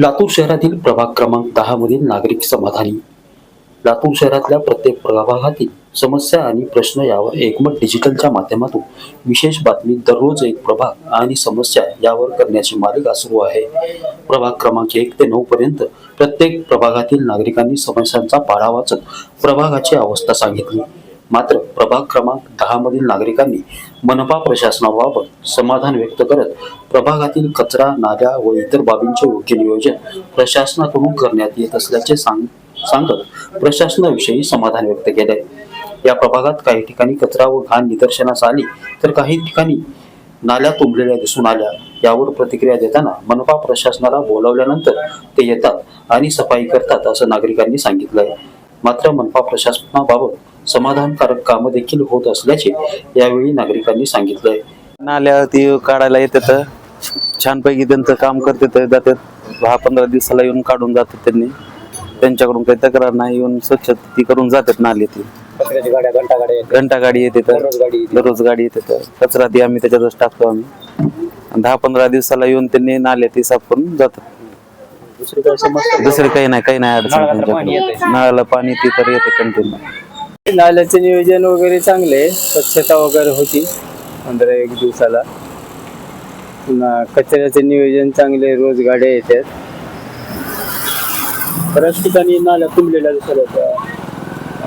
लातूर शहरातील प्रभाग क्रमांक दहा मधील नागरिक समाधानी. लातूर शहरातल्या प्रत्येक प्रभागातील समस्या आणि प्रश्न यावर एकमत डिजिटलच्या माध्यमातून विशेष बातमी दररोज एक प्रभाग आणि समस्या यावर करण्याची मालिका सुरू आहे. प्रभाग क्रमांक एक ते नऊ पर्यंत प्रत्येक प्रभागातील नागरिकांनी समस्यांचा पाढा वाचत प्रभागाची अवस्था सांगितली. मात्र प्रभाग क्रमांक दहा मधील नागरिकांनी मनपा प्रशासनाबाबत समाधान व्यक्त करत प्रभागातील कचरा नाल्या व इतर बाबींचे योग्य नियोजन प्रशासनाकडून करण्यात येत असल्याचे सांग सांगत प्रशासनाविषयी समाधान व्यक्त केले. या प्रभागात काही ठिकाणी कचरा व घाण निदर्शनास आली तर काही ठिकाणी नाल्या तुंबलेल्या दिसून आल्या. यावर प्रतिक्रिया देताना मनपा प्रशासनाला बोलावल्यानंतर ते येतात आणि सफाई करतात असं नागरिकांनी सांगितलंय. मात्र मनपा प्रशासनाबाबत समाधानकारक कामं देखील होत असल्याचे यावेळी नागरिकांनी सांगितलंय. नाल्या ती काढायला येतात. छानपैकी त्यांचं काम करतात जातात. दहा पंधरा दिवसाला येऊन काढून जातात त्यांनी. त्यांच्याकडून काही तक्रार नाही येऊन स्वच्छ ती करून जातात नाले ती. घंटा गाडी येते. तर दररोज गाडी येते. कचरा ती आम्ही त्याच्यातच टाकतो आम्ही. आणि दहा पंधरा दिवसाला येऊन त्यांनी नाले ती साफ करून जातात. दुसरी काही समस्या? दुसरी काही नाही काही नाही अडचण. नळाला पाणी ती तर येते कंटिन्यू. नाल्याचे नियोजन वगैरे चांगले स्वच्छता वगैरे होती. पंधरा एक दिवसाला. पुन्हा कचऱ्याचे नियोजन चांगले रोज गाड्या येतात. बऱ्याच ठिकाणी नाल्या तुंबलेल्या दिसत होत्या.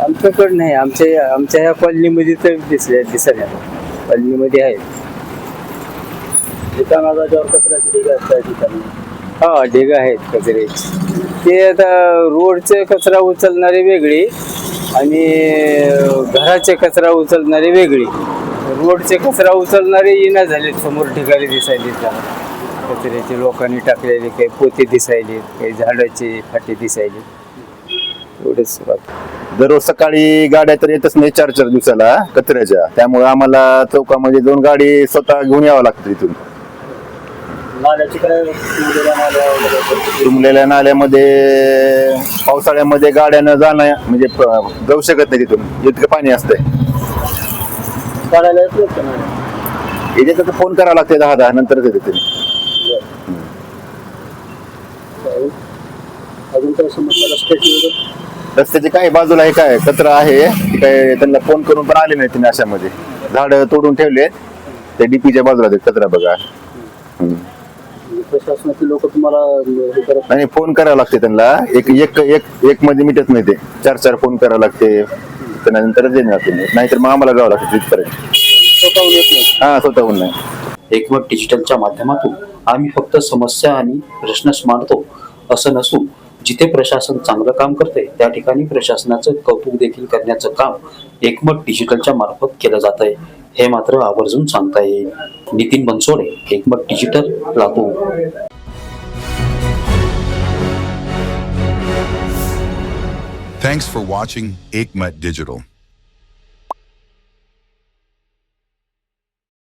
आमच्याकडे नाही. आमच्या आमच्या ह्या कॉलनीमध्ये तर दिसले दिसल्या कॉलनीमध्ये आहेत. ठिकाणा जागेवर कचऱ्याची असतात ठिकाणी. हा ढेग आहेत कचऱ्याचे. ते आता रोडचे कचरा उचलणारे वेगळी. आणि घराचे कचरा उचलणारे वेगळी. रोडचे कचरा उचलणारे येणं झाले. समोर ठिकाणी दिसायले. कचऱ्याचे लोकांनी टाकलेले काही पोते दिसायले काही झाडाचे फाटे दिसायले. एवढेच दररोज सकाळी गाड्या तर येतच नाही चार चार दिवसाला कचऱ्याच्या. त्यामुळे आम्हाला चौकामध्ये दोन गाडी स्वतः घेऊन यावं लागतं तिथून तुंबलेल्या नाल्यामध्ये पावसाळ्यामध्ये गाड्यानं जाणं म्हणजे प- जाऊ शकत नाही तिथून. इतकं पाणी असतंय. येत तर फोन करावा लागते दहा दहा नंतरच येते ते. अजून समस्या रस्त्याची वगैरे? रस्त्याची काय बाजूला आहे काय कचरा आहे. ती काय त्यांना फोन करून पण आले नाही तिने अशामध्ये. झाड तोडून ठेवले ते डीपीच्या बाजूला ते कचरा बघा. हम्म. प्रशासनाची लोक तुम्हाला हे करत आणि फोन करावं लागते त्यांना. एक एक एक एक मध्ये मिटत नाही ते. चार चार फोन करावं लागते. त्यानंतरच येणार तुम्ही. नाहीतर मग आम्हाला जावं लागतं तिथपर्यंत. स्वतःहून येत नाही. हा स्वतःहून नाही. एकमत डिजिटलच्या माध्यमातून आम्ही फक्त समस्या आणि प्रश्नच मांडतो असं नसून जिथे प्रशासन चांगलं काम करते त्या ठिकाणी प्रशासनाचं कौतुक देखील करण्याचं काम एकमत डिजिटलच्या मार्फत केलं जात आहे हे मात्र आवर्जून सांगता येईल Nitin Bansode Ekmat digital Latur Thanks for watching Aikmat Digital.